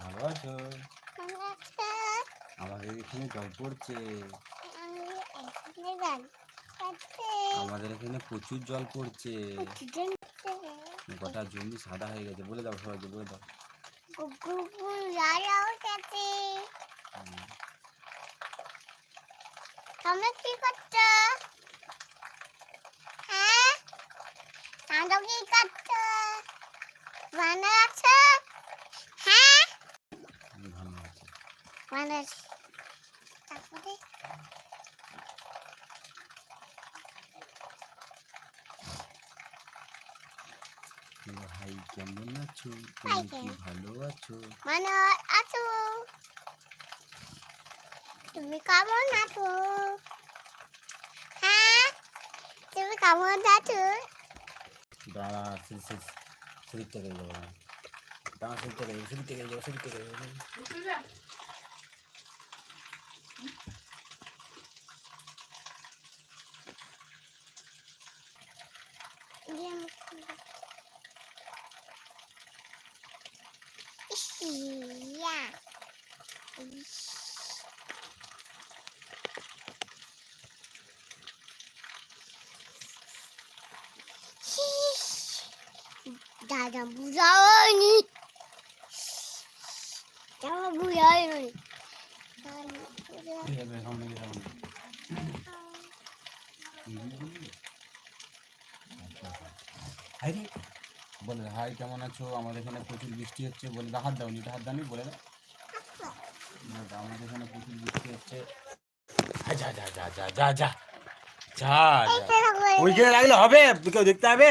ভালো আছো ভালো আছো? আমাদের এখানে জল পড়ছে। আমাদের এখানে প্রচুর জল পড়ছে। গোটা জমি সাদা হয়ে গেছে। বলে দাও সবাইকে বলে দাও। তোমরা কি করছ? হ্যাঁ? কি করছ? ভালো আছো? হ্যাঁ? ভালো আছি। ভালো আছি। তারপরে? ভাই কেমন আছো? তুমি কি ভালো আছো? ভালো আছো। তুমি কেমন আছো? হ্যাঁ? তুমি কেমন আছো? দাঁড়া সে- സുഖിത്തകയോ താൻ സുഖിത്തകയോ സുഖിത്തകയോ സുഖിത്തകയോ Yeah. দাদা বুঝাওনি দাদা বুঝাওনি হাই বলে হাই কেমন আছো? আমাদের এখানে প্রচুর বৃষ্টি হচ্ছে। বলে দাও হাত দাও হাত দাও বলে দাও আমাদের এখানে প্রচুর বৃষ্টি হচ্ছে। যা যা যা যা যা যা যা। ওইখানে লাগলে হবে কেউ দেখতে হবে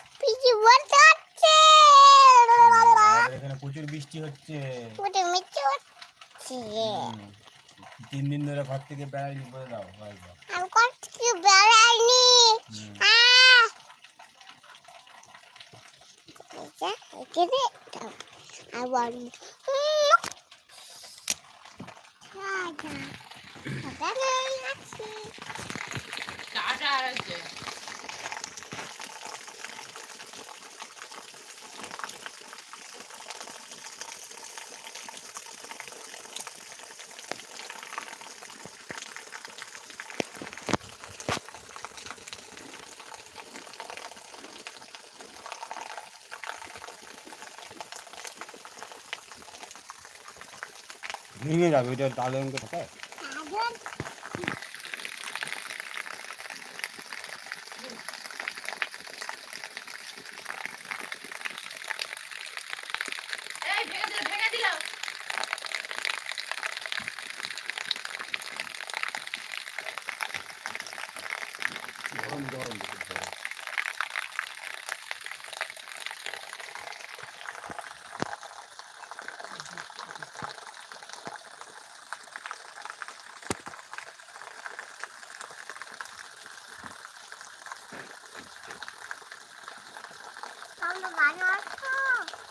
এখানে প্রচুর বৃষ্টি হচ্ছে। প্রচুর বৃষ্টি হচ্ছে। তিন দিন ধরে ঘর থেকে বেড়াইনি বলে দাও আমি ঘর থেকে বেড়াইনি। I Mira, mira, dale un poco. I'm going. 너 많이 왔어.